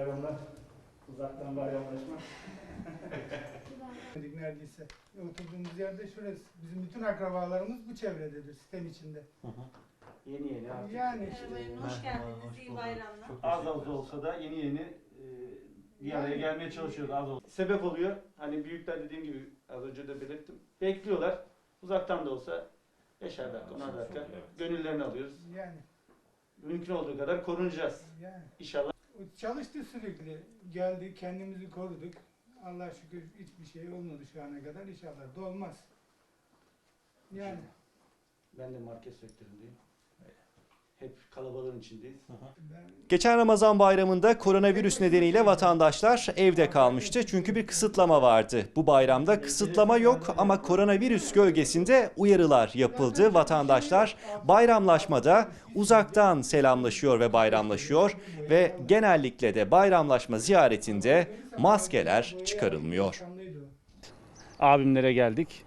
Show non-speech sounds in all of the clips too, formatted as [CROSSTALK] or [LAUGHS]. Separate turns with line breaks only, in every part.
Bayramlar. Uzaktan bayramlaşma.
Dedik neredeyse. Oturduğumuz yerde şurası. Bizim bütün akrabalarımız bu çevrededir, sitem içinde.
Yeni yeni artık.
Yani işte.
Hoş geldiniz. İyi bayramlar.
Az az da olsa da yeni yeni e, bir araya gelmeye çalışıyoruz az olsa. Sebep oluyor. Hani büyükler dediğim gibi az önce de belirttim. Bekliyorlar. Uzaktan da olsa 5'er dakika, 10'ar dakika gönüllerini alıyoruz.
Yani,
Mümkün olduğu kadar korunacağız.
yani.
İnşallah.
Çalıştı sürekli. Geldi, kendimizi koruduk. Allah şükür hiçbir şey olmadı şu ana kadar. İnşallah da olmaz. Yani.
Ben de market sektöründeyim. Hep kalabalığın içindeyiz.
Geçen Ramazan bayramında koronavirüs nedeniyle vatandaşlar evde kalmıştı çünkü bir kısıtlama vardı. Bu bayramda kısıtlama yok ama koronavirüs gölgesinde uyarılar yapıldı. Vatandaşlar bayramlaşmada uzaktan selamlaşıyor ve bayramlaşıyor ve genellikle de bayramlaşma ziyaretinde maskeler çıkarılmıyor.
Abimlere geldik.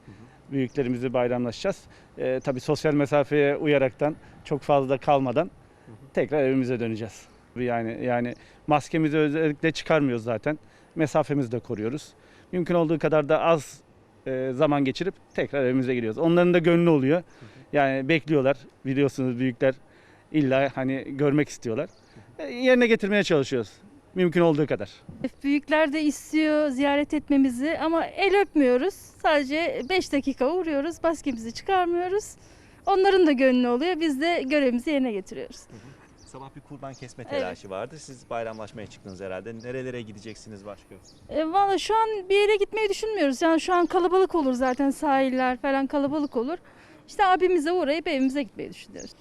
Büyüklerimizi bayramlaşacağız. Ee, tabii sosyal mesafeye uyaraktan çok fazla kalmadan tekrar evimize döneceğiz. Yani yani maskemizi özellikle çıkarmıyoruz zaten. Mesafemizi de koruyoruz. Mümkün olduğu kadar da az e, zaman geçirip tekrar evimize geliyoruz. Onların da gönlü oluyor. Yani bekliyorlar. Biliyorsunuz büyükler illa hani görmek istiyorlar. E, yerine getirmeye çalışıyoruz. Mümkün olduğu kadar.
Büyükler de istiyor ziyaret etmemizi ama el öpmüyoruz. Sadece 5 dakika uğruyoruz, maskemizi çıkarmıyoruz. Onların da gönlü oluyor. Biz de görevimizi yerine getiriyoruz.
Sabah bir kurban kesme
telaşı
vardı. Siz bayramlaşmaya çıktınız herhalde. Nerelere gideceksiniz başka?
E, Valla şu an bir yere gitmeyi düşünmüyoruz. Yani şu an kalabalık olur zaten sahiller falan kalabalık olur. İşte abimize uğrayıp evimize gitmeyi düşünüyoruz.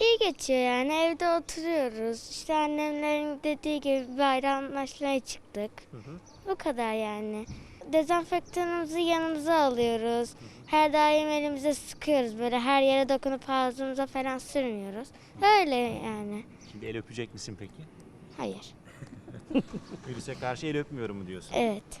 İyi geçiyor yani evde oturuyoruz. İşte annemlerin dediği gibi bayramlaşmaya çıktık. Bu kadar yani. Dezenfektanımızı yanımıza alıyoruz. Her daim elimize sıkıyoruz böyle her yere dokunup ağzımıza falan sürmüyoruz. Öyle yani.
Şimdi el öpecek misin peki?
Hayır. [LAUGHS]
Virüse karşı el öpmüyorum mu diyorsun?
Evet.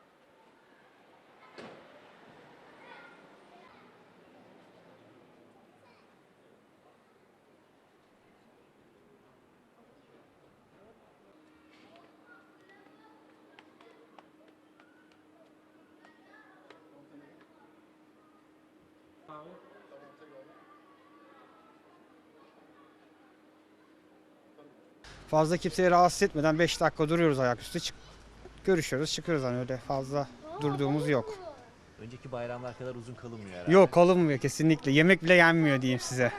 yürüyek miyiz?
Fazla kimseyi rahatsız etmeden 5 dakika duruyoruz ayaküstü. Çık, görüşüyoruz, çıkıyoruz hani öyle fazla durduğumuz yok.
Önceki bayramlar kadar uzun kalınmıyor herhalde.
Yok kalınmıyor kesinlikle. Yemek bile yenmiyor diyeyim size.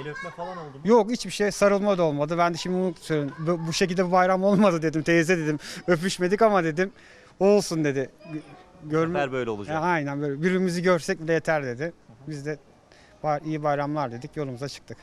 El öpme falan oldu mu?
Yok hiçbir şey sarılma da olmadı. Ben de şimdi bunu söylüyorum. Bu, bu şekilde bir bayram olmadı dedim. Teyze dedim. Öpüşmedik ama dedim. Olsun dedi. Gö- Görme,
böyle olacak.
aynen böyle. Birbirimizi görsek bile yeter dedi. Biz de "Bay- iyi bayramlar dedik. Yolumuza çıktık.